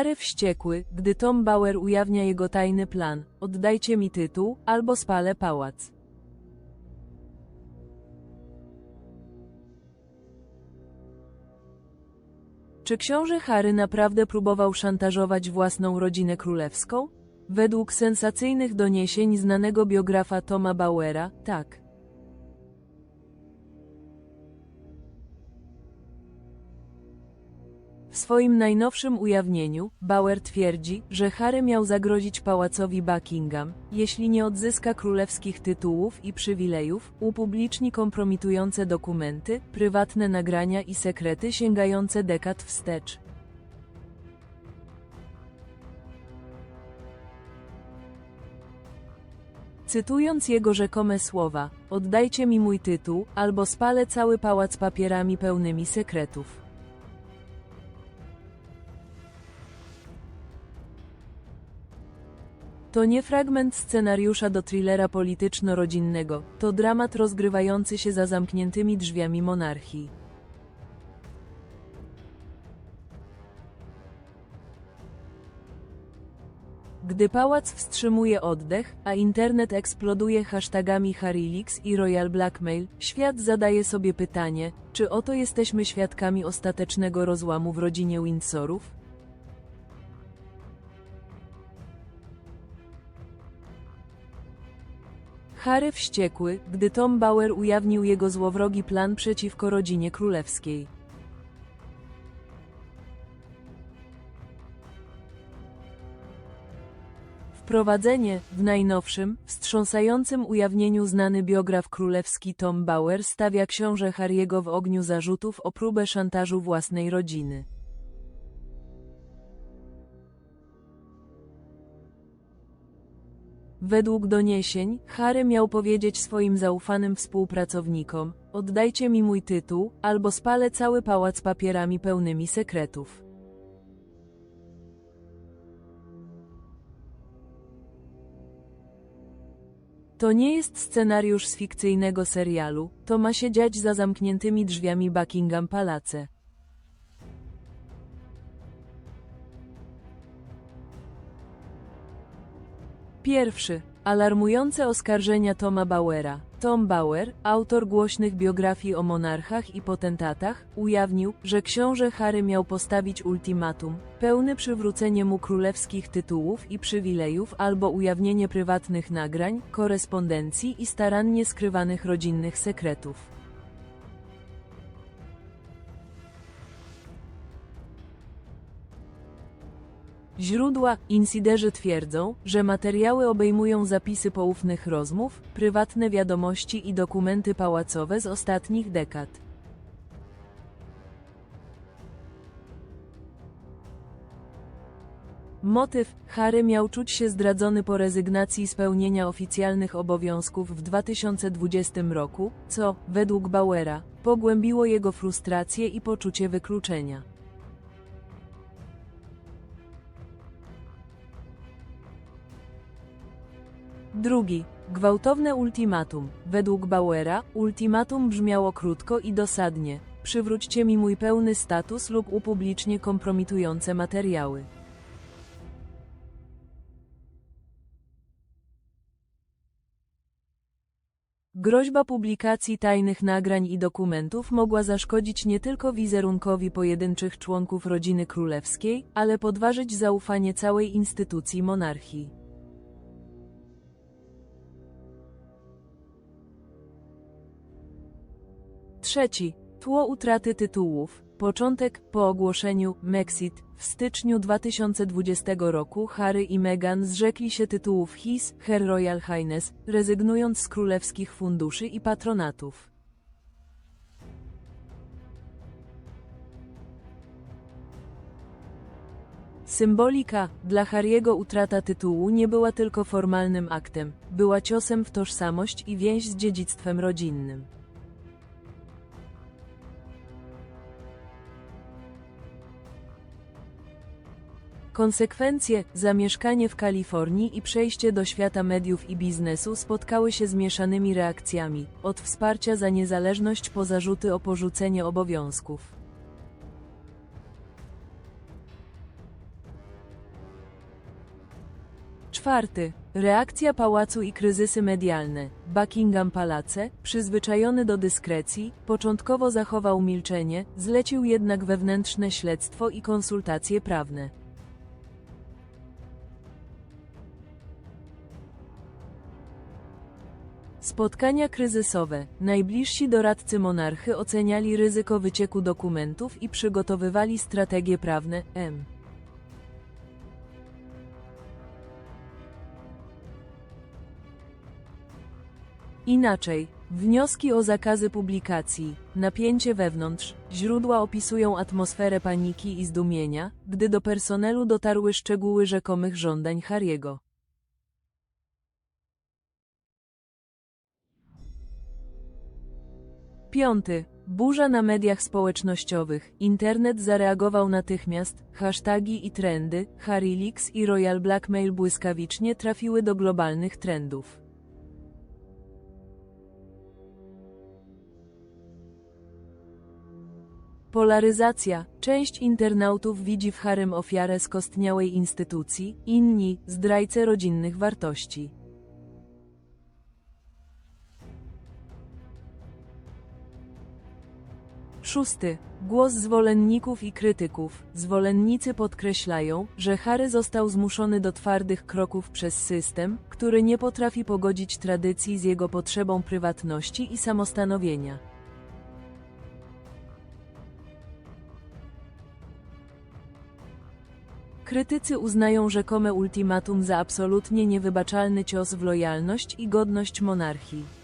Harry wściekły, gdy Tom Bauer ujawnia jego tajny plan. Oddajcie mi tytuł, albo spalę pałac. Czy książę Harry naprawdę próbował szantażować własną rodzinę królewską? Według sensacyjnych doniesień znanego biografa Toma Bauera, tak. Swoim najnowszym ujawnieniu, Bauer twierdzi, że Harry miał zagrozić pałacowi Buckingham, jeśli nie odzyska królewskich tytułów i przywilejów, upubliczni kompromitujące dokumenty, prywatne nagrania i sekrety sięgające dekad wstecz. Cytując jego rzekome słowa, oddajcie mi mój tytuł, albo spalę cały pałac papierami pełnymi sekretów. To nie fragment scenariusza do thrillera polityczno-rodzinnego, to dramat rozgrywający się za zamkniętymi drzwiami monarchii. Gdy pałac wstrzymuje oddech, a internet eksploduje hashtagami Harrylix i Royal Blackmail, świat zadaje sobie pytanie, czy oto jesteśmy świadkami ostatecznego rozłamu w rodzinie Windsorów? Harry wściekły, gdy Tom Bauer ujawnił jego złowrogi plan przeciwko rodzinie królewskiej. Wprowadzenie w najnowszym, wstrząsającym ujawnieniu znany biograf królewski Tom Bauer stawia książę Harry'ego w ogniu zarzutów o próbę szantażu własnej rodziny. Według doniesień, Harry miał powiedzieć swoim zaufanym współpracownikom: Oddajcie mi mój tytuł, albo spalę cały pałac papierami pełnymi sekretów. To nie jest scenariusz z fikcyjnego serialu, to ma się dziać za zamkniętymi drzwiami Buckingham Palace. Pierwszy. Alarmujące oskarżenia Toma Bauera. Tom Bauer, autor głośnych biografii o monarchach i potentatach, ujawnił, że książę Harry miał postawić ultimatum, pełne przywrócenie mu królewskich tytułów i przywilejów albo ujawnienie prywatnych nagrań, korespondencji i starannie skrywanych rodzinnych sekretów. Źródła, insiderzy twierdzą, że materiały obejmują zapisy poufnych rozmów, prywatne wiadomości i dokumenty pałacowe z ostatnich dekad. Motyw Harry miał czuć się zdradzony po rezygnacji z pełnienia oficjalnych obowiązków w 2020 roku, co, według Bauera, pogłębiło jego frustrację i poczucie wykluczenia. Drugi. Gwałtowne ultimatum. Według Bauera, ultimatum brzmiało krótko i dosadnie. Przywróćcie mi mój pełny status lub upublicznie kompromitujące materiały. Groźba publikacji tajnych nagrań i dokumentów mogła zaszkodzić nie tylko wizerunkowi pojedynczych członków rodziny królewskiej, ale podważyć zaufanie całej instytucji monarchii. Trzeci. Tło utraty tytułów. Początek po ogłoszeniu Mexit w styczniu 2020 roku Harry i Meghan zrzekli się tytułów His, Her Royal Highness, rezygnując z królewskich funduszy i patronatów. Symbolika, dla Harry'ego utrata tytułu nie była tylko formalnym aktem, była ciosem w tożsamość i więź z dziedzictwem rodzinnym. Konsekwencje, zamieszkanie w Kalifornii i przejście do świata mediów i biznesu spotkały się z mieszanymi reakcjami, od wsparcia za niezależność po zarzuty o porzucenie obowiązków. Czwarty. Reakcja pałacu i kryzysy medialne. Buckingham Palace, przyzwyczajony do dyskrecji, początkowo zachował milczenie, zlecił jednak wewnętrzne śledztwo i konsultacje prawne. Spotkania kryzysowe. Najbliżsi doradcy monarchy oceniali ryzyko wycieku dokumentów i przygotowywali strategie prawne. M. Inaczej, wnioski o zakazy publikacji, napięcie wewnątrz, źródła opisują atmosferę paniki i zdumienia, gdy do personelu dotarły szczegóły rzekomych żądań Harry'ego. Piąty. Burza na mediach społecznościowych. Internet zareagował natychmiast. Hasztagi i trendy, Harry i Royal Blackmail błyskawicznie trafiły do globalnych trendów. Polaryzacja. Część internautów widzi w Harem ofiarę skostniałej instytucji, inni zdrajcę rodzinnych wartości. Szósty. Głos zwolenników i krytyków. Zwolennicy podkreślają, że Harry został zmuszony do twardych kroków przez system, który nie potrafi pogodzić tradycji z jego potrzebą prywatności i samostanowienia. Krytycy uznają rzekome ultimatum za absolutnie niewybaczalny cios w lojalność i godność monarchii.